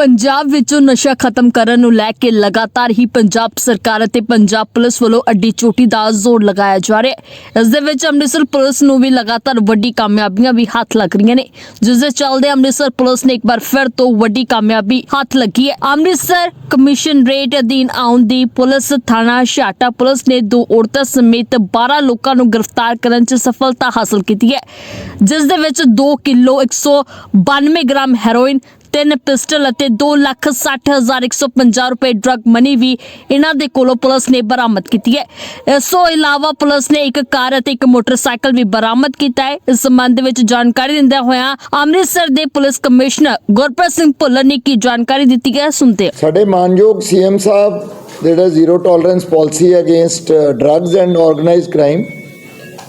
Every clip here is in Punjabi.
ਪੰਜਾਬ ਵਿੱਚੋਂ ਨਸ਼ਾ ਖਤਮ ਕਰਨ ਨੂੰ ਲੈ ਕੇ ਲਗਾਤਾਰ ਹੀ ਪੰਜਾਬ ਸਰਕਾਰ ਅਤੇ ਪੰਜਾਬ ਪੁਲਿਸ ਵੱਲੋਂ ਅੱਡੀ ਚੋਟੀ ਦਾ ਜ਼ੋਰ ਲਗਾਇਆ ਜਾ ਰਿਹਾ ਹੈ। ਇਸ ਦੇ ਵਿੱਚ ਅੰਮ੍ਰਿਤਸਰ ਪੁਲਿਸ ਨੂੰ ਵੀ ਲਗਾਤਾਰ ਵੱਡੀ ਕਾਮਯਾਬੀਆਂ ਵੀ ਹੱਥ ਲੱਗ ਰਹੀਆਂ ਨੇ, ਜਿਸ ਦੇ ਚੱਲਦੇ ਅੰਮ੍ਰਿਤਸਰ ਪੁਲਿਸ ਨੇ ਇੱਕ ਵਾਰ ਫਿਰ ਤੋਂ ਵੱਡੀ ਕਾਮਯਾਬੀ ਹੱਥ ਲੱਗੀ ਹੈ। ਅੰਮ੍ਰਿਤਸਰ ਕਮਿਸ਼ਨ ਰੇਟ ਅਧੀਨ ਆਉਣ ਦੀ ਪੁਲਿਸ ਥਾਣਾ ਛਾਟਾ ਪੁਲਿਸ ਨੇ ਦੋ ਔਰਤਾਂ ਸਮੇਤ 12 ਲੋਕਾਂ ਨੂੰ ਗ੍ਰਿਫਤਾਰ ਕਰਨ 'ਚ ਸਫਲਤਾ ਹਾਸਲ ਕੀਤੀ ਹੈ, ਜਿਸ ਦੇ ਵਿੱਚ 2 ਕਿਲੋ 192 ਗ੍ਰਾਮ ਹੈਰੋਇਨ ਤਿੰਨ ਪਿਸਟਲ ਅਤੇ 260150 ਰੁਪਏ ਡਰਗ ਮਨੀ ਵੀ ਇਹਨਾਂ ਦੇ ਕੋਲੋਂ ਪੁਲਿਸ ਨੇ ਬਰਾਮਦ ਕੀਤੀ ਹੈ। ਇਸ ਤੋਂ ਇਲਾਵਾ ਪੁਲਿਸ ਨੇ ਇੱਕ ਕਾਰ ਅਤੇ ਇੱਕ ਮੋਟਰਸਾਈਕਲ ਵੀ ਬਰਾਮਦ ਕੀਤਾ ਹੈ। ਇਸ ਸੰਬੰਧ ਵਿੱਚ ਜਾਣਕਾਰੀ ਦਿੰਦਿਆਂ ਹੋਇਆਂ ਅੰਮ੍ਰਿਤਸਰ ਦੇ ਪੁਲਿਸ ਕਮਿਸ਼ਨਰ ਗੁਰਪ੍ਰੀਤ ਸਿੰਘ ਭੁੱਲਰ ਨੇ ਕੀ ਜਾਣਕਾਰੀ ਦਿੱਤੀ ਹੈ, ਸੁਣਦੇ ਸਾਡੇ ਮਾਨਯੋਗ ਸੀਐਮ ਸਾਹਿਬ, ਜਿਹੜਾ zero tolerance policy against drugs and organised crime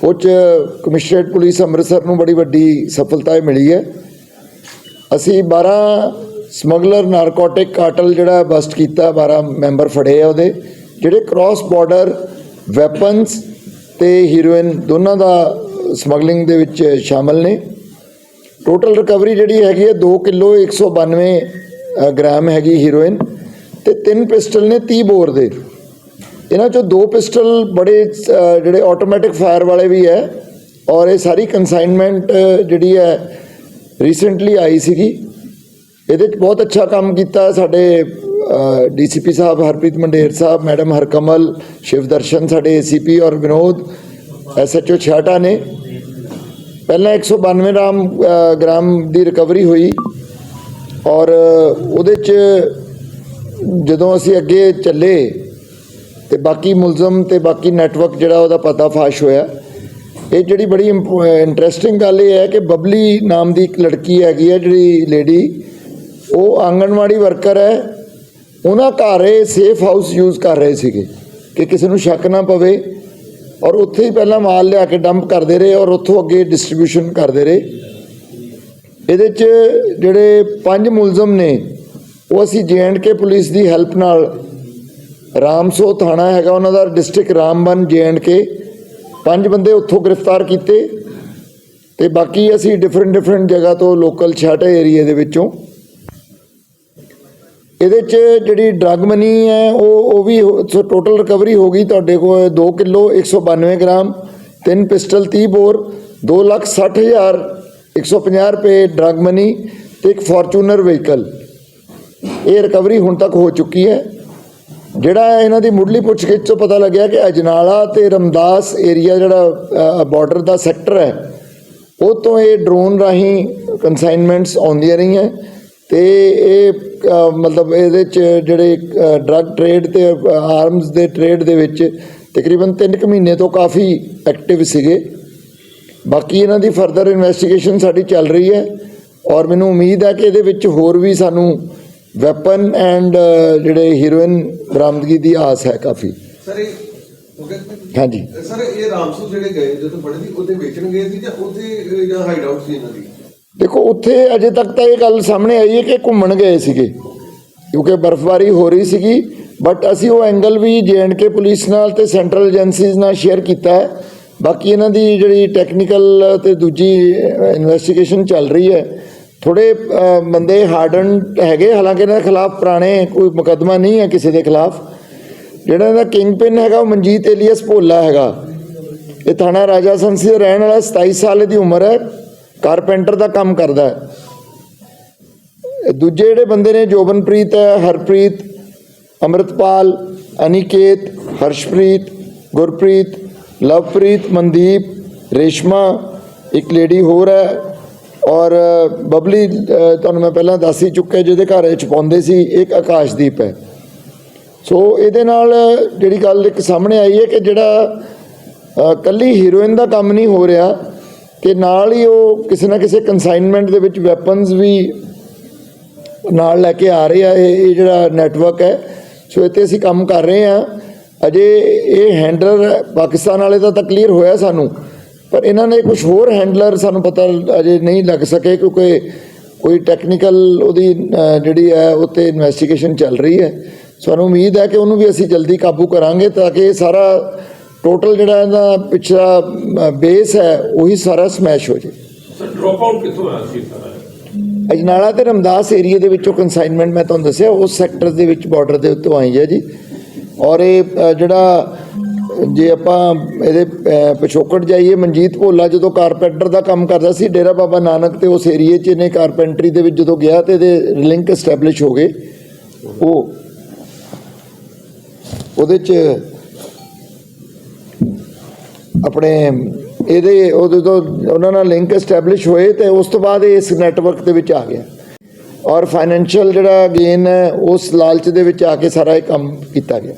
ਉਹ 'ਚ ਕਮਿਸ਼ਨਰੇਟ ਪੁਲਿਸ ਅੰਮ੍ਰਿਤਸਰ ਨੂੰ ਬੜੀ ਵੱਡੀ ਸਫਲਤਾ ਮਿਲੀ ਹੈ। ਅਸੀਂ 12 ਸਮਗਲਰ ਨਾਰਕੋਟਿਕ ਕਾਟਲ ਜਿਹੜਾ ਬਸਟ ਕੀਤਾ 12 ਮੈਂਬਰ ਫੜੇ ਆ ਉਹਦੇ। ਜਿਹੜੇ ਕ੍ਰਾਸ ਬਾਰਡਰ ਵੈਪਨਸ ਤੇ ਹੀਰੋਇਨ ਦੋਨਾਂ ਦਾ ਸਮਗਲਿੰਗ ਦੇ ਵਿੱਚ ਸ਼ਾਮਲ ਨੇ। ਟੋਟਲ ਰਿਕਵਰੀ ਜਿਹੜੀ ਹੈਗੀ ਹੈ 2 ਕਿਲੋ 192 ਅ, ਗ੍ਰਾਮ ਹੈਗੀ ਹੀਰੋਇਨ ਤੇ ਤਿੰਨ ਪਿਸਟਲ ਨੇ 30 ਬੋਰ ਦੇ। ਇਹਨਾਂ ਚੋਂ ਦੋ ਪਿਸਟਲ ਬੜੇ ਜਿਹੜੇ ਆਟੋਮੈਟਿਕ ਫਾਇਰ ਵਾਲੇ ਵੀ ਹੈ ਔਰ ਇਹ ਸਾਰੀ ਕਨਸਾਈਨਮੈਂਟ ਜਿਹੜੀ ਹੈ ਰੀਸੈਂਟਲੀ ਆਈ ਸੀਗੀ। ਇਹਦੇ 'ਚ ਬਹੁਤ ਅੱਛਾ ਕੰਮ ਕੀਤਾ ਸਾਡੇ ਡੀਸੀਪੀ ਸਾਹਿਬ ਹਰਪ੍ਰੀਤ ਮੰਡੇਰ ਸਾਹਿਬ ਮੈਡਮ ਹਰਕਮਲ ਸ਼ਿਵਦਰਸ਼ਨ ਸਾਡੇ ਏਸੀਪੀ ਔਰ ਵਿਨੋਦ ਐਸਐਚਓ ਛਾਟਾ ਨੇ। ਪਹਿਲਾਂ 192 ਗ੍ਰਾਮ ਅ, ਗ੍ਰਾਮ ਦੀ ਰਿਕਵਰੀ ਹੋਈ ਔਰ ਉਹਦੇ 'ਚ ਜਦੋਂ ਅਸੀਂ ਅੱਗੇ ਚੱਲੇ ਤੇ ਬਾਕੀ ਮੁਲਜ਼ਮ ਤੇ ਬਾਕੀ ਨੈਟਵਰਕ ਜਿਹੜਾ ਉਹਦਾ ਪਤਾ ਫਾਸ਼ ਹੋਇਆ। ਇਹ ਜਿਹੜੀ ਬੜੀ ਇੰਟਰਸਟਿੰਗ ਗੱਲ ਇਹ ਹੈ ਕਿ ਬਬਲੀ ਨਾਮ ਦੀ ਇੱਕ ਲੜਕੀ ਹੈਗੀ ਹੈ ਜਿਹੜੀ ਲੇਡੀ ਉਹ ਆਂਗਣਵਾੜੀ ਵਰਕਰ ਹੈ। ਉਹਨਾਂ ਘਰ ਇਹ ਸੇਫ ਹਾਊਸ ਯੂਜ਼ ਕਰ ਰਹੇ ਸੀਗੇ ਕਿ ਕਿਸੇ ਨੂੰ ਸ਼ੱਕ ਨਾ ਪਵੇ ਔਰ ਉੱਥੇ ਹੀ ਪਹਿਲਾਂ ਮਾਲ ਲਿਆ ਕੇ ਡੰਪ ਕਰਦੇ ਰਹੇ ਔਰ ਉੱਥੋਂ ਅੱਗੇ ਡਿਸਟ੍ਰੀਬਿਊਸ਼ਨ ਕਰਦੇ ਰਹੇ। ਇਹਦੇ 'ਚ ਜਿਹੜੇ ਪੰਜ ਮੁਲਜ਼ਮ ਨੇ, ਉਹ ਅਸੀਂ ਕੇ ਪੁਲਿਸ ਦੀ ਹੈਲਪ ਨਾਲ ਰਾਮਸੋ ਥਾਣਾ ਹੈਗਾ, ਉਹਨਾਂ ਦਾ ਡਿਸਟ੍ਰਿਕਟ ਰਾਮਬਨ ਕੇ ਪੰਜ ਬੰਦੇ ਉੱਥੋਂ ਗ੍ਰਿਫਤਾਰ ਕੀਤੇ ਤੇ ਬਾਕੀ ਅਸੀਂ ਡਿਫਰੈਂਟ ਡਿਫਰੈਂਟ ਜਗ੍ਹਾ ਤੋਂ ਲੋਕਲ ਛਾਟੇ ਏਰੀਆ ਦੇ ਵਿੱਚੋਂ। ਇਹਦੇ 'ਚ ਜਿਹੜੀ ਡਰੱਗ ਮਨੀ ਹੈ, ਉਹ ਉਹ ਵੀ ਟੋਟਲ ਰਿਕਵਰੀ ਹੋ ਗਈ ਤੁਹਾਡੇ ਕੋਲ 2 ਕਿਲੋ 192 ਗ੍ਰਾਮ, ਤਿੰਨ ਪਿਸਟਲ 30 ਬੋਰ 2 ਲੱਖ 60 ਹਜ਼ਾਰ 150 ਰੁਪਏ ਡਰੱਗ ਮਨੀ ਤੇ ਇੱਕ ਫੋਰਚੂਨਰ ਵਹੀਕਲ ਇਹ ਰਿਕਵਰੀ ਹੁਣ ਤੱਕ ਹੋ ਚੁੱਕੀ ਹੈ। ਜਿਹੜਾ ਇਹਨਾਂ ਦੀ ਮੁੱਢਲੀ ਪੁੱਛਗਿੱਛ ਤੋਂ ਪਤਾ ਲੱਗਿਆ ਕਿ ਅਜਨਾਲਾ ਤੇ ਰਮਦਾਸ ਏਰੀਆ ਜਿਹੜਾ ਬਾਰਡਰ ਦਾ ਸੈਕਟਰ ਹੈ, ਉਹ ਤੋਂ ਇਹ ਡਰੋਨ ਰਾਹੀਂ ਕਨਸਾਈਨਮੈਂਟਸ ਆਉਂਦੀਆਂ ਰਹੀਆਂ ਤੇ ਇਹ ਮਤਲਬ ਇਹਦੇ ਚ ਜਿਹੜੇ ਡਰੱਗ ਟ੍ਰੇਡ ਤੇ ਆਰਮਸ ਦੇ ਟ੍ਰੇਡ ਦੇ ਵਿੱਚ ਤਕਰੀਬਨ 3 ਕੁ ਮਹੀਨੇ ਤੋਂ ਕਾਫੀ ਐਕਟਿਵ ਸੀਗੇ। ਬਾਕੀ ਇਹਨਾਂ ਦੀ ਫਰਦਰ ਇਨਵੈਸਟੀਗੇਸ਼ਨ ਸਾਡੀ ਚੱਲ ਰਹੀ ਹੈ ਔਰ ਮੈਨੂੰ ਉਮੀਦ ਹੈ ਕਿ ਇਹਦੇ ਵਿੱਚ ਹੋਰ ਵੀ ਸਾਨੂੰ ਵੈਪਨ ਐਂਡ ਜਿਹੜੇ ਹੀਰੋਇਨ ਬਰਾਮਦਗੀ ਦੀ ਆਸ ਹੈ ਕਾਫੀ। ਸਰ ਇਹ ਹਾਂਜੀ। ਸਰ ਇਹ ਰਾਮਸੂ ਜਿਹੜੇ ਗਏ ਜਦੋਂ ਬੜੇ ਸੀ ਉਹਦੇ ਵੇਚਣ ਗਏ ਸੀ ਜਾਂ ਉੱਥੇ ਜਾਂ ਹਾਈਡ ਆਊਟ ਸੀ ਇਹਨਾਂ ਦੀ? ਦੇਖੋ ਉੱਥੇ ਅਜੇ ਤੱਕ ਤਾਂ ਇਹ ਗੱਲ ਸਾਹਮਣੇ ਆਈ ਹੈ ਕਿ ਘੁੰਮਣ ਗਏ ਸੀਗੇ। ਕਿਉਂਕਿ ਬਰਫ਼ਬਾਰੀ ਹੋ ਰਹੀ ਸੀਗੀ ਬਟ ਅਸੀਂ ਉਹ ਐਂਗਲ ਵੀ ਕੇ ਪੁਲਿਸ ਨਾਲ ਤੇ ਸੈਂਟਰਲ ਏਜੰਸੀਜ਼ ਨਾਲ ਸ਼ੇਅਰ ਕੀਤਾ ਹੈ। ਬਾਕੀ ਇਹਨਾਂ ਦੀ ਜਿਹੜੀ ਟੈਕਨੀਕਲ ਤੇ ਦੂਜੀ ਇਨਵੈਸਟੀਗੇਸ਼ਨ ਚੱਲ ਰਹੀ ਹੈ ਥੋੜੇ ਬੰਦੇ ਹਾਰਡਨ ਹੈਗੇ, ਹਾਲਾਂਕਿ ਇਹਨਾਂ ਦੇ ਖਿਲਾਫ ਪੁਰਾਣੇ ਕੋਈ ਮੁਕੱਦਮਾ ਨਹੀਂ ਹੈ ਕਿਸੇ ਦੇ ਖਿਲਾਫ। ਜਿਹੜਾ ਇਹਦਾ ਕਿੰਗ ਪਿਨ ਹੈਗਾ, ਉਹ ਮਨਜੀਤ ਏਲੀਅਸ ਭੋਲਾ ਹੈਗਾ। ਇਹ ਥਾਣਾ ਰਾਜਾ ਸੰਸੀ ਦਾ ਰਹਿਣ ਵਾਲਾ 27 ਸਾਲ ਦੀ ਉਮਰ ਹੈ। ਕਾਰਪੈਂਟਰ ਦਾ ਕੰਮ ਕਰਦਾ ਹੈ। ਦੂਜੇ ਜਿਹੜੇ ਬੰਦੇ ਨੇ, ਜੋਬਨਪ੍ਰੀਤ ਹੈ, ਹਰਪ੍ਰੀਤ, ਅਮਰਤਪਾਲ, ਅਨਿਕੇਤ, ਹਰਸ਼ਪ੍ਰੀਤ, ਗੁਰਪ੍ਰੀਤ, ਲਵਪ੍ਰੀਤ, ਮਨਦੀਪ, ਰੇਸ਼ਮਾ, ਇੱਕ ਲੇਡੀ ਹੋਰ ਹੈ। ਔਰ ਬਬਲੀ ਤੁਹਾਨੂੰ ਮੈਂ ਪਹਿਲਾਂ ਦੱਸ ਹੀ ਚੁੱਕਿਆ ਜਿਹਦੇ ਘਰ ਇਹ ਛਪਾਉਂਦੇ ਸੀ ਇੱਕ ਆਕਾਸ਼ਦੀਪ ਹੈ। ਸੋ ਇਹਦੇ ਨਾਲ ਜਿਹੜੀ ਗੱਲ ਇੱਕ ਸਾਹਮਣੇ ਆਈ ਹੈ ਕਿ ਜਿਹੜਾ ਅ, ਕੱਲੀ ਹੀਰੋਇਨ ਦਾ ਕੰਮ ਨਹੀਂ ਹੋ ਰਿਹਾ ਕਿ ਨਾਲ ਹੀ ਉਹ ਕਿਸੇ ਨਾ ਕਿਸੇ ਕਨਸਾਈਨਮੈਂਟ ਦੇ ਵਿੱਚ ਵੈਪਨਸ ਵੀ ਨਾਲ ਲੈ ਕੇ ਆ ਰਹੇ ਆ ਇਹ ਇਹ ਜਿਹੜਾ ਨੈਟਵਰਕ ਹੈ। ਸੋ ਇੱਥੇ ਅਸੀਂ ਕੰਮ ਕਰ ਰਹੇ ਆ ਅਜੇ ਇਹ ਹੈਂਡਲਰ ਪਾਕਿਸਤਾਨ ਵਾਲੇ ਦਾ ਤਾਂ ਕਲੀਅਰ ਹੋਇਆ ਸਾਨੂੰ। ਪਰ ਇਹਨਾਂ ਨੇ ਕੁਝ ਹੋਰ ਹੈਂਡਲਰ ਸਾਨੂੰ ਪਤਾ ਅਜੇ ਨਹੀਂ ਲੱਗ ਸਕੇ ਕਿਉਂਕਿ ਕੋਈ ਟੈਕਨੀਕਲ ਉਹਦੀ ਜਿਹੜੀ ਹੈ ਉੱਤੇ ਇਨਵੈਸਟੀਗੇਸ਼ਨ ਚੱਲ ਰਹੀ ਹੈ। ਸਾਨੂੰ ਉਮੀਦ ਹੈ ਕਿ ਉਹਨੂੰ ਵੀ ਅਸੀਂ ਜਲਦੀ ਕਾਬੂ ਕਰਾਂਗੇ ਤਾਂ ਕਿ ਇਹ ਸਾਰਾ ਟੋਟਲ ਜਿਹੜਾ ਇਹਦਾ ਪਿਛਲਾ ਬੇਸ ਹੈ ਉਹੀ ਸਾਰਾ ਸਮੈਸ਼ ਹੋ ਜਾਏ ਸਰ ਡ੍ਰੌਪ ਆਊਟ ਕਿੱਥੋਂ ਆਇਆ ਸੀ ਸਾਰਾ ਅਜਨਾਲਾ ਤੇ ਰਮਦਾਸ ਏਰੀਆ ਦੇ ਵਿੱਚੋਂ ਕਨਸਾਈਨਮੈਂਟ ਮੈਂ ਤੁਹਾਨੂੰ ਦੱਸਿਆ ਉਸ ਸੈਕਟਰ ਦੇ ਵਿੱਚ ਬਾਰਡਰ ਦੇ ਉੱਤੇ ਆਈ ਹੈ ਜੀ। ਔਰ ਇਹ ਜਿਹੜਾ ਜੇ ਆਪਾਂ ਇਹਦੇ ਪਿਛੋਕੜ ਜਾਈਏ, ਮਨਜੀਤ ਭੋਲਾ ਜਦੋਂ ਕਾਰਪੈਂਟਰ ਦਾ ਕੰਮ ਕਰਦਾ ਸੀ, ਡੇਰਾ ਬਾਬਾ ਨਾਨਕ ਤੇ ਉਸ ਏਰੀਏ 'ਚ ਇਹਨੇ ਕਾਰਪੈਂਟਰੀ ਦੇ ਵਿੱਚ ਜਦੋਂ ਗਿਆ ਤੇ ਇਹਦੇ ਲਿੰਕ ਐਸਟੈਬਲਿਸ਼ ਹੋ ਗਏ। ਉਹ, ਉਹਦੇ 'ਚ ਆਪਣੇ ਇਹਦੇ, ਉਹਦੇ ਤੋਂ ਉਹਨਾਂ ਨਾਲ ਲਿੰਕ ਐਸਟੈਬਲਿਸ਼ ਹੋਏ ਤੇ ਉਸ ਤੋਂ ਬਾਅਦ ਇਹ ਇਸ ਨੈਟਵਰਕ ਦੇ ਵਿੱਚ ਆ ਗਿਆ। ਔਰ ਫਾਈਨੈਂਸ਼ੀਅਲ ਜਿਹੜਾ ਗੇਨ ਹੈ, ਉਸ ਲਾਲਚ ਦੇ ਵਿੱਚ ਆ ਕੇ ਸਾਰਾ ਇਹ ਕੰਮ ਕੀਤਾ ਗਿਆ।